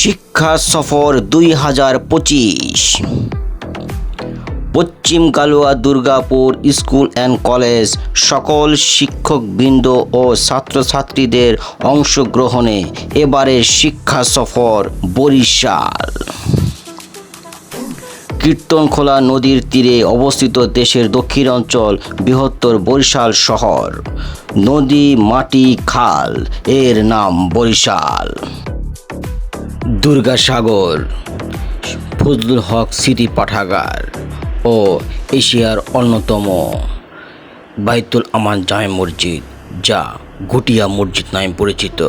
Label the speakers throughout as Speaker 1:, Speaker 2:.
Speaker 1: শিক্ষা সফর দুই হাজার পঁচিশ। Paschim Kalua Durgapur school and college সকল শিক্ষকবৃন্দ ও ছাত্রছাত্রীদের অংশগ্রহণে এবারের শিক্ষা সফর বরিশাল। কীর্তনখোলা নদীর তীরে অবস্থিত দেশের দক্ষিণাঞ্চল বৃহত্তর বরিশাল শহর। নদী, মাটি, খাল, এর নাম বরিশাল। দুর্গাসাগর ফজলুল হক সিটি পাঠাগার ও এশিয়ার অন্যতম বাইতুল আমান জামে মসজিদ, যা ঘুটিয়া মসজিদ নামে পরিচিত।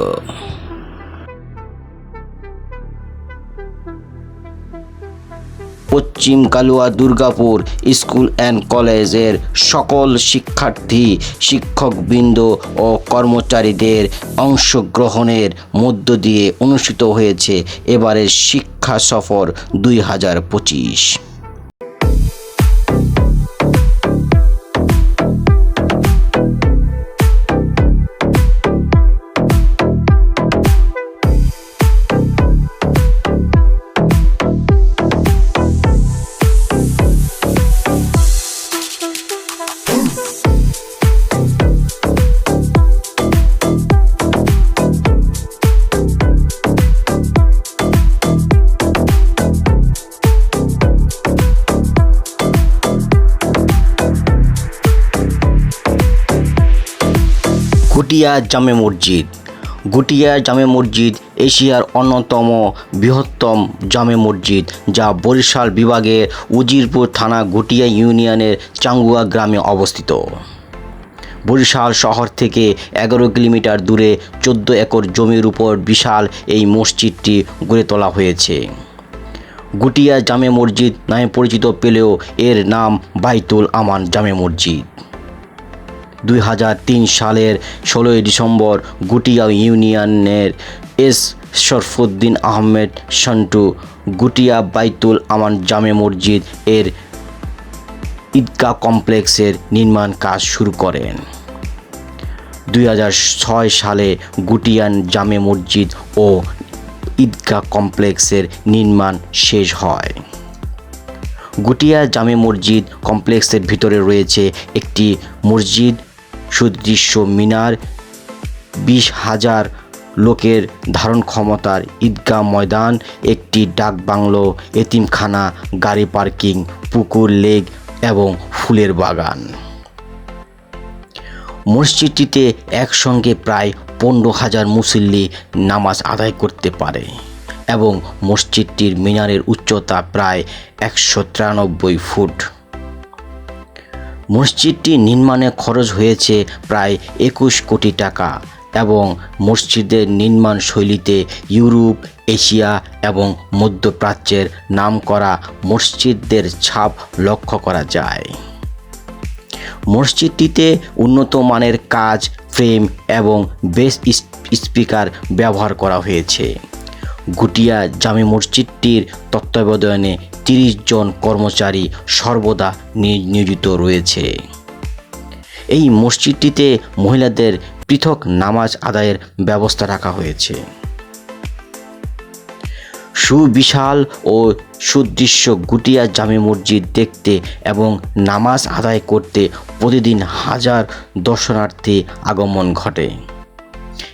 Speaker 1: পশ্চিম কালুয়া দুর্গাপুর স্কুল অ্যান্ড কলেজের সকল শিক্ষার্থী, শিক্ষকবৃন্দ ও কর্মচারীদের অংশগ্রহণের মধ্য দিয়ে অনুষ্ঠিত হয়েছে এবারের শিক্ষা সফর দুই হাজার পঁচিশ। গুটিয়া জামে মসজিদ। গুটিয়া জামে মসজিদ এশিয়ার অন্যতম বৃহত্তম জামে মসজিদ, যা বরিশাল বিভাগের উজিরপুর থানা গুটিয়া ইউনিয়নের চাঙ্গুয়া গ্রামে অবস্থিত। বরিশাল শহর থেকে এগারো কিলোমিটার দূরে চোদ্দ একর জমির উপর বিশাল এই মসজিদটি গড়ে তোলা হয়েছে। গুটিয়া জামে মসজিদ নামে পরিচিত পেলেও এর নাম বাইতুল আমান জামে মসজিদ। দুই হাজার তিন সালের ষোলোই ডিসেম্বর গুটিয়া ইউনিয়নের এস শরফুদ্দিন আহমেদ সন্টু গুটিয়া বাইতুল আমান জামে মসজিদ এর ঈদগাহ কমপ্লেক্সের নির্মাণ কাজ শুরু করেন। দুই হাজার ছয় সালে গুটিয়ান জামে মসজিদ ও ঈদগাহ কমপ্লেক্সের নির্মাণ শেষ হয়। গুটিয়া জামে মসজিদ কমপ্লেক্সের ভিতরে রয়েছে একটি মসজিদ সুদৃশ্য মিনার বিশ হাজার লোকের ধারণ ক্ষমতার ঈদগাহ ময়দান, একটি ডাক বাংলো, এতিমখানা, গাড়ি পার্কিং, পুকুর, লেক এবং ফুলের বাগান। মসজিদটিতে একসঙ্গে প্রায় পনেরো হাজার মুসল্লি নামাজ আদায় করতে পারে এবং মসজিদটির মিনারের উচ্চতা প্রায় একশো তিরানব্বই ফুট। মসজিদটি নির্মাণে খরচ হয়েছে প্রায় একুশ কোটি টাকা এবং মসজিদের নির্মাণ শৈলীতে ইউরোপ, এশিয়া এবং মধ্যপ্রাচ্যের নামকরা মসজিদদের ছাপ লক্ষ্য করা যায়। মসজিদটিতে উন্নত মানের কাজ, ফ্রেম এবং বেস স্পিকার ব্যবহার করা হয়েছে। গুটিয়া জামে মসজিদটির তত্ত্বাবধানে তিরিশ জন কর্মচারী সর্বদা নিয়োজিত রয়েছে। এই মসজিদটিতে মহিলাদের পৃথক নামাজ আদায়ের ব্যবস্থা রাখা হয়েছে। সুবিশাল ও সুদৃশ্য গুটিয়া জামে মসজিদ দেখতে এবং নামাজ আদায় করতে প্রতিদিন হাজার দর্শনার্থী আগমন ঘটে।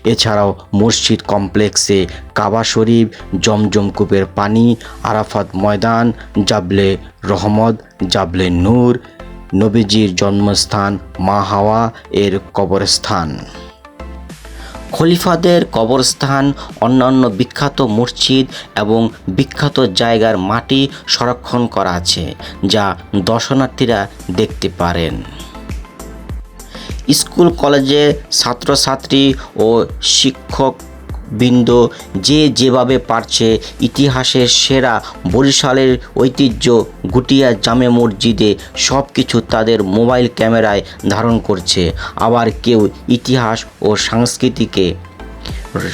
Speaker 1: এছাড়াও মসজিদ কমপ্লেক্সে কাবা শরীফ, জমজম কূপের পানি, আরাফাত ময়দান, জাবলে রহমত জাবলে নূর, নবীজির জন্মস্থান মা হাওয়া এর কবরস্থান। খলিফাদের কবরস্থান, অন্যান্য বিখ্যাত মসজিদ এবং বিখ্যাত জায়গার মাটি সংরক্ষণ করা আছে, যা দর্শনার্থীরা দেখতে পারেন। স্কুল, কলেজে ছাত্রছাত্রী ও শিক্ষক বৃন্দ যে যেভাবে পারছে ইতিহাসের সেরা বরিশালের ঐতিহ্য গুটিয়া জামে মসজিদে সব কিছু তাদের মোবাইল ক্যামেরায় ধারণ করছে। আবার কেউ ইতিহাস ও সংস্কৃতিকে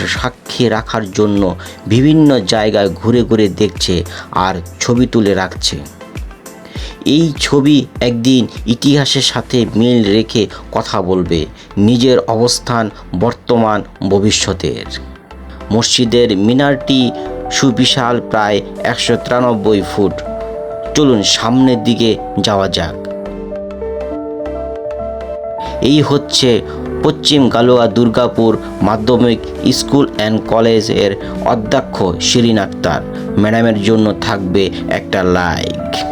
Speaker 1: সাক্ষী রাখার জন্য বিভিন্ন জায়গায় ঘুরে ঘুরে দেখছে আর ছবি তুলে রাখছে। এই ছবি একদিন ইতিহাসের সাথে মিল রেখে কথা বলবে নিজের অবস্থান বর্তমান ভবিষ্যতের। মসজিদের মিনারটি সুবিশাল প্রায় একশো তিরানব্বই ফুট। চলুন সামনের দিকে যাওয়া যাক। এই হচ্ছে পশ্চিম গালোয়া দুর্গাপুর মাধ্যমিক স্কুল অ্যান্ড কলেজের অধ্যক্ষ শিরিন আক্তার। ম্যাডামের জন্য থাকবে একটা লাইক।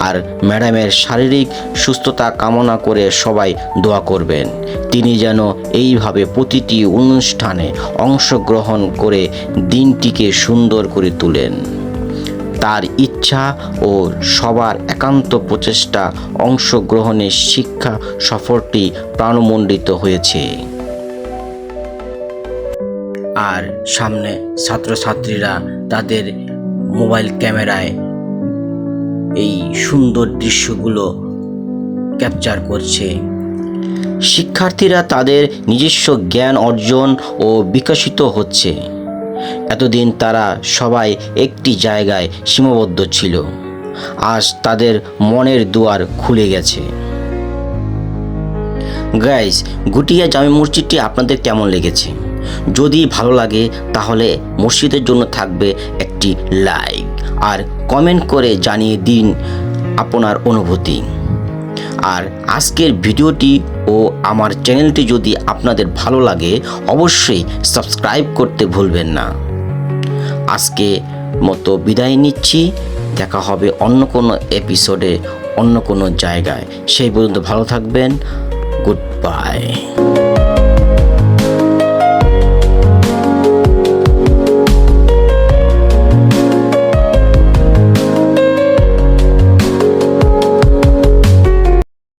Speaker 1: আর ম্যাডামের শারীরিক সুস্থতা কামনা করে সবাই দোয়া করবেন। তিনি যেন এইভাবে প্রতিটি অনুষ্ঠানে অংশগ্রহণ করে দিনটিকে সুন্দর করে তোলেন। তার ইচ্ছা ও সবার একান্ত প্রচেষ্টা অংশগ্রহণের শিক্ষা সফরটি প্রাণমণ্ডিত হয়েছে। আর সামনে ছাত্রছাত্রীরা তাদের মোবাইল ক্যামেরায় এই সুন্দর দৃশ্যগুলো ক্যাপচার করছে। শিক্ষার্থীরা তাদের নিজস্ব জ্ঞান অর্জন ও বিকশিত হচ্ছে। এতদিন তারা সবাই একটি জায়গায় সীমাবদ্ধ ছিল। আজ তাদের মনের দুয়ার খুলে গেছে। গাইস গুটিয়া জামে মসজিদটি আপনাদের কেমন লেগেছে? যদি ভালো লাগে, তাহলে মসজিদের জন্য থাকবে একটি লাইক আর কমেন্ট করে জানিয়ে দিন আপনার অনুভূতি। আর আজকের ভিডিওটি ও আমার চ্যানেলটি যদি আপনাদের ভালো লাগে, অবশ্যই সাবস্ক্রাইব করতে ভুলবেন না। আজকে মতো বিদায় নিচ্ছি। দেখা হবে অন্য কোনো এপিসোডে অন্য কোনো জায়গায়। সেই পর্যন্ত ভালো থাকবেন। Good bye